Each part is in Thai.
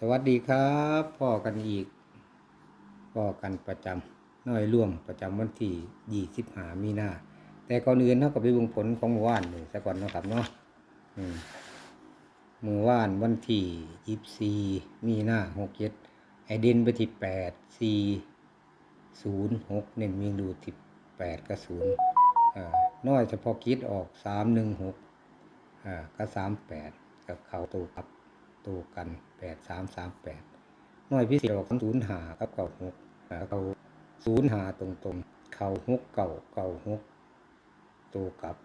สวัสดีครับพ่อกันอีกพ่อกันประจำน้อยร่วมประจำวันที่ยี่สิบหามีนาแต่ก่อนอื่นเท่ากับไปเบิ่งผลของเมื่อวานเลยซะก่อนนะครับเนาะอืมเมื่อวานวันที่ยี่สี่มีนาหกเจ็ดไอเดนไปที่แปดสี่ศูนย์หกเน้นวิ่งดูที่แปดกับศูนย์น้อยเฉพาะคิดออกสามหนึ่งหกอ่าก็สามแปดกับเขาตัวกับ ตัวกันแปดสามสามแปดน้อยพิเศษออกศูนย์หากับเก่าหกอ่าเขาศูนย์หาตรงตรงเขาหกเก่าเก่าหกตัวกับ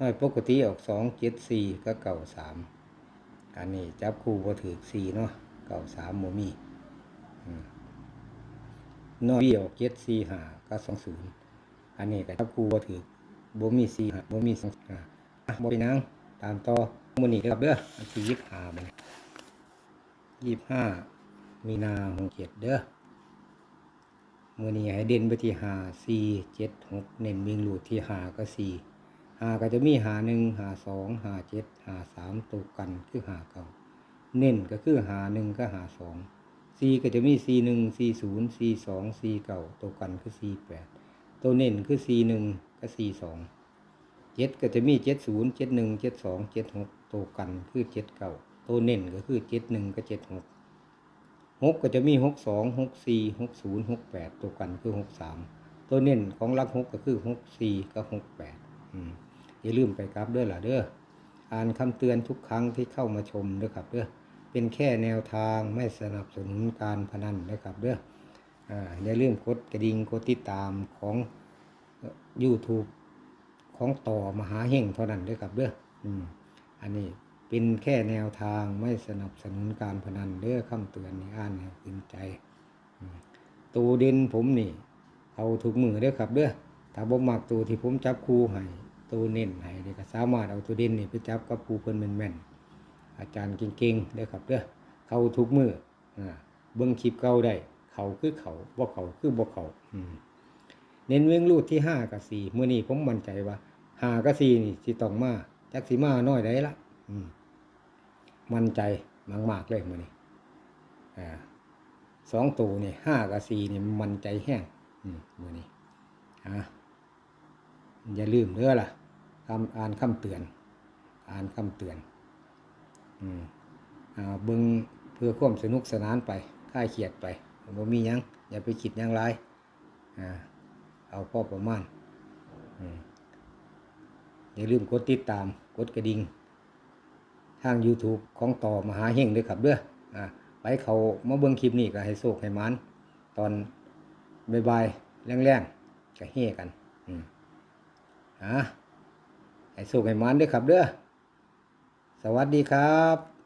น้อยปกติออกสองเจ็ดสี่ก็เก่าสามอันนี้จับคู่บ่ถือสี่เนาะเก่าสามโมมีน้อยออกเจ็ดสี่หาก็สองศูนย์อันนี้ก็จับคู่บ่ถือบ่มีสี่หาบ่มีสองหาอะบรินังตามต่อ มือนี้ครับเด้อวันที่ยี่สิบห้ามันยี่สิบห้ามีนาหกเจ็ดเด้อมือนี้ให้เด่นไปที่หาสี่เจ็ดหกเน้นวิ่งลูดที่หาก็สี่หาก็จะมีหาหนึ่งหาสองหาเจ็ดหาสามตัวกันคือหาเก่าเน้นก็คือหาหนึ่งก็หาสองสี่ก็จะมีสี่หนึ่งสี่ศูนย์สี่สองสี่เก่าตัวกันคือสี่แปดตัวเน้นคือสี่หนึ่งก็สี่สอง เจ็ดก็จะมีเจ็ดศูนย์เจ็ดหนึ่งเจ็ดสองเจ็ดหกตัวกันคือเจ็ดเก่าตัวเน่นก็คือเจ็ดหนึ่งก็เจ็ดหกหกก็จะมีหกสองหกสี่หกศูนย์หกแปดตัวกันคือหกสามตัวเน่นของรักหกก็คือหกสี่กับหกแปดอย่าลืมไปครับเด้อล่ะเด้ออ่านคำเตือนทุกครั้งที่เข้ามาชมด้อครับเด้อเป็นแค่แนวทางไม่สนับสนุนการพนันเด้อครับเด้ออ่าอย่าลืมกดกระดิ่งกดติดตามของ YouTube ของต่อมหาเห่งเท่านั้นด้วยครับเด้ออืม อันนี้เป็นแค่แนวทางไม่สนับสนุนการพนันเด้อคำเตือนนี่อ่านให้ขึ้นใจตัวเด่นผมนี่ เอาถูกมือเด้อครับเด้อถ้าบ่มักตัวที่ผมจับคู่ให้ตัวเน้นให้นี่ก็สามารถเอาตัวเด่นนี่ไปจับกับผู้เพิ่นแม่นๆอาจารย์เก่งๆเด้อครับเด้อเข้าทุกมืออ่าเบิ่งคลิปเก่าได้ เขาคือเขาบ่เขาคือบ่เขาเน้นเวงรูดที่ห้ากับสี่เมื่อนี้ผมมั่นใจว่า ห้ากับสี่นี่สิต้องมาจักสีมาน้อยได้ละอืมมั่นใจมากๆเลยมือนี้อ่าสองตัวนี่ห้ากับสี่นี่มั่นใจแห้งอืมมือนี้อ่าอย่าลืมเด้อล่ะคำอ่านคำเตือน อ่านคำเตือนอืมอ่าเบิ่งเพื่อความสนุกสนานไปคลายเครียดไปบ่มียังอย่าไปคิดยังไรอ่าเอาพ่อประมาณอืม อย่าลืมกดติดตามกดกระดิ่งทาง YouTube ของต่อมหาเฮงด้วยครับเด้ออ่าไปเขามาเบิ่งคลิปนี้ก็ให้โชคให้มันตอนบายๆแรงๆก็เฮกันอืมอ่าให้โชคให้มันด้วยครับเด้อสวัสดีครับ